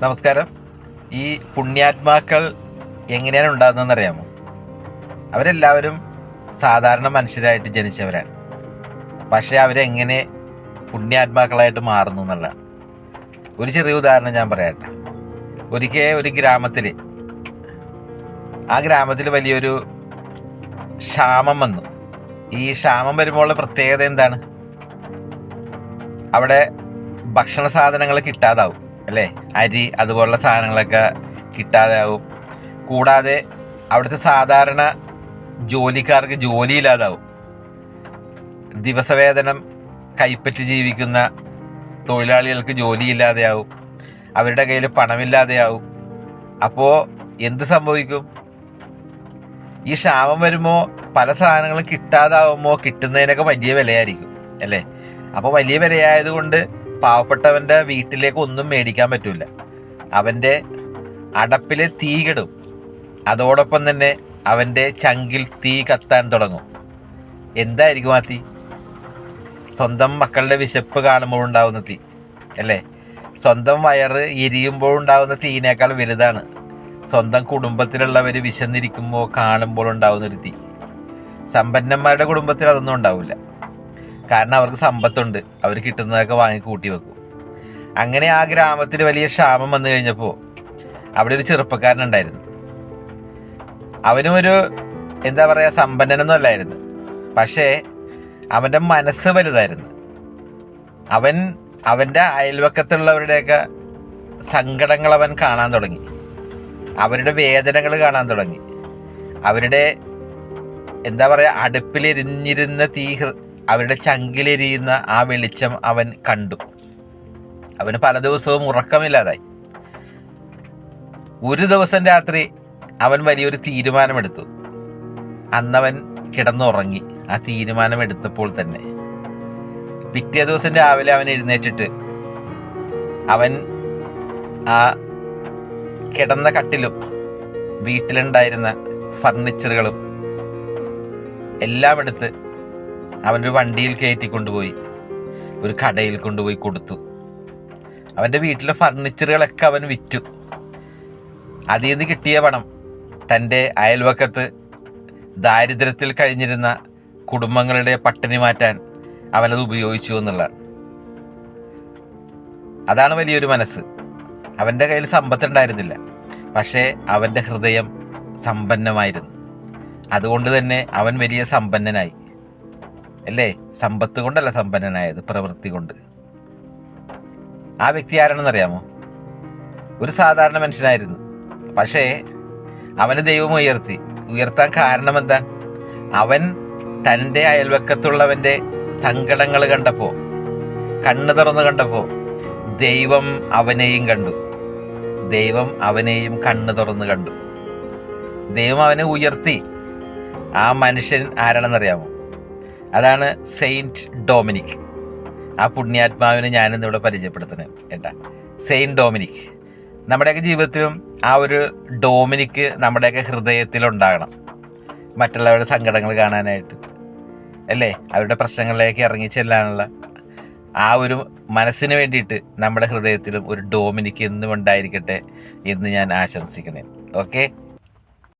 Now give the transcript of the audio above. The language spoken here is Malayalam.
നമസ്കാരം. ഈ പുണ്യാത്മാക്കൾ എങ്ങനെയാണ് ഉണ്ടാകുന്നതെന്ന് അറിയാമോ? അവരെല്ലാവരും സാധാരണ മനുഷ്യരായിട്ട് ജനിച്ചവരാണ്. പക്ഷേ അവരെങ്ങനെ പുണ്യാത്മാക്കളായിട്ട് മാറുന്നു എന്നുള്ള ഒരു ചെറിയ ഉദാഹരണം ഞാൻ പറയട്ടെ. ഒരിക്കൽ ഒരു ഗ്രാമത്തിൽ ആ ഗ്രാമത്തിൽ വലിയൊരു ക്ഷാമം വന്നു. ഈ ക്ഷാമം വരുമ്പോഴുള്ള പ്രത്യേകത എന്താണ്? അവിടെ ഭക്ഷണ സാധനങ്ങൾ കിട്ടാതാവും. അല്ലേ? അരി അതുപോലുള്ള സാധനങ്ങളൊക്കെ കിട്ടാതെ ആവും. കൂടാതെ അവിടുത്തെ സാധാരണ ജോലിക്കാർക്ക് ജോലിയില്ലാതാവും ദിവസവേതനം കൈപ്പറ്റി ജീവിക്കുന്ന തൊഴിലാളികൾക്ക് ജോലിയില്ലാതെയാവും അവരുടെ കയ്യിൽ പണമില്ലാതെയാവും. അപ്പോൾ എന്ത് സംഭവിക്കും? ഈ ക്ഷാമം വരുമ്പോൾ പല സാധനങ്ങളും കിട്ടാതാവുമ്പോൾ കിട്ടുന്നതിനൊക്കെ വലിയ വിലയായിരിക്കും അല്ലേ? അപ്പോൾ വലിയ വിലയായതുകൊണ്ട് പാവപ്പെട്ടവന്റെ വീട്ടിലേക്ക് ഒന്നും മേടിക്കാൻ പറ്റൂല. അവന്റെ അടപ്പിലെ തീ കെടും. അതോടൊപ്പം തന്നെ അവന്റെ ചങ്കിൽ തീ കത്താൻ തുടങ്ങും. എന്തായിരിക്കും ആ തീ? സ്വന്തം മക്കളുടെ വിശപ്പ് കാണുമ്പോൾ ഉണ്ടാവുന്ന തീ അല്ലേ? സ്വന്തം വയറ് എരിയുമ്പോൾ ഉണ്ടാവുന്ന തീനേക്കാൾ വലുതാണ്. സ്വന്തം കുടുംബത്തിലുള്ളവർ വിശന്നിരിക്കുമ്പോൾ കാണുമ്പോൾ ഉണ്ടാവുന്ന ഒരു തീ. സമ്പന്നന്മാരുടെ കുടുംബത്തിൽ അതൊന്നും ഉണ്ടാവില്ല കാരണം അവർക്ക് സമ്പത്തുണ്ട്. അവർ കിട്ടുന്നതൊക്കെ വാങ്ങി കൂട്ടി വെക്കും. അങ്ങനെ ആ ഗ്രാമത്തിൽ വലിയ ക്ഷാമം വന്നു കഴിഞ്ഞപ്പോൾ അവിടെ ഒരു ചെറുപ്പക്കാരനുണ്ടായിരുന്നു. അവനും ഒരു എന്താ പറയുക സമ്പന്നനൊന്നും അല്ലായിരുന്നു. പക്ഷേ അവന്റെ മനസ്സ് വലുതായിരുന്നു. അവൻ അവന്റെ അയൽവക്കത്തുള്ളവരുടെയൊക്കെ സങ്കടങ്ങൾ അവൻ കാണാൻ തുടങ്ങി. അവരുടെ വേദനകൾ കാണാൻ തുടങ്ങി. അവരുടെ എന്താ പറയുക അടുപ്പിലെരിഞ്ഞിരുന്ന തീ അവരുടെ ചങ്കിലെരിയുന്ന ആ വെളിച്ചം അവൻ കണ്ടു. അവന് പല ദിവസവും ഉറക്കമില്ലാതായി. ഒരു ദിവസം രാത്രി അവൻ വലിയൊരു തീരുമാനമെടുത്തു. അന്നവൻ കിടന്നുറങ്ങി ആ തീരുമാനമെടുത്തപ്പോൾ തന്നെ. പിറ്റേ ദിവസം രാവിലെ അവൻ എഴുന്നേറ്റിട്ട് അവൻ ആ കിടന്ന കട്ടിലും വീട്ടിലുണ്ടായിരുന്ന ഫർണിച്ചറുകളും എല്ലാം എടുത്ത് അവനൊരു വണ്ടിയിൽ കയറ്റി കൊണ്ടുപോയി. ഒരു കടയിൽ കൊണ്ടുപോയി കൊടുത്തു. അവന്റെ വീട്ടിലെ ഫർണിച്ചറുകളൊക്കെ അവൻ വിറ്റു. അതിൽ നിന്ന് കിട്ടിയ പണം തന്റെ അയൽവക്കത്ത് ദാരിദ്ര്യത്തിൽ കഴിഞ്ഞിരുന്ന കുടുംബങ്ങളുടെ പട്ടിണി മാറ്റാൻ അവനത് ഉപയോഗിച്ചു എന്നുള്ളതാണ്. അതാണ് വലിയൊരു മനസ്സ്. അവന്റെ കയ്യിൽ സമ്പത്തുണ്ടായിരുന്നില്ല പക്ഷേ അവന്റെ ഹൃദയം സമ്പന്നമായിരുന്നു. അതുകൊണ്ട് തന്നെ അവൻ വലിയ സമ്പന്നനായി. അല്ലേ? സമ്പത്ത് കൊണ്ടല്ല സമ്പന്നനായത് പ്രവൃത്തി കൊണ്ട്. ആ വ്യക്തി ആരാണെന്ന് അറിയാമോ ഒരു സാധാരണ മനുഷ്യനായിരുന്നു. പക്ഷേ അവന് ദൈവം ഉയർത്തി. ഉയർത്താൻ കാരണം എന്താ? അവൻ തന്റെ അയൽവക്കത്തുള്ളവന്റെ സങ്കടങ്ങൾ കണ്ടപ്പോൾ കണ്ണ് തുറന്ന് കണ്ടപ്പോൾ ദൈവം അവനെയും കണ്ടു. ദൈവം അവനെയും കണ്ണ് തുറന്ന് കണ്ടു. ദൈവം അവനെ ഉയർത്തി. ആ മനുഷ്യൻ ആരാണെന്നറിയാമോ? അതാണ് സെയിന്റ് ഡൊമിനിക്. ആ പുണ്യാത്മാവിനെ ഞാനിന്നിവിടെ പരിചയപ്പെടുത്തുന്നത് കേട്ടാ. Saint Dominic. നമ്മുടെയൊക്കെ ജീവിതത്തിലും ആ ഒരു ഡോമിനിക്ക് നമ്മുടെയൊക്കെ ഹൃദയത്തിലുണ്ടാകണം. മറ്റുള്ളവരുടെ സങ്കടങ്ങൾ കാണാനായിട്ട്. അല്ലേ? അവരുടെ പ്രശ്നങ്ങളിലേക്ക് ഇറങ്ങി ചെല്ലാനുള്ള ആ ഒരു മനസ്സിന് വേണ്ടിയിട്ട് നമ്മുടെ ഹൃദയത്തിലും ഒരു ഡോമിനിക്ക് എന്നും ഉണ്ടായിരിക്കട്ടെ എന്ന് ഞാൻ ആശംസിക്കുന്നത് ഓക്കെ?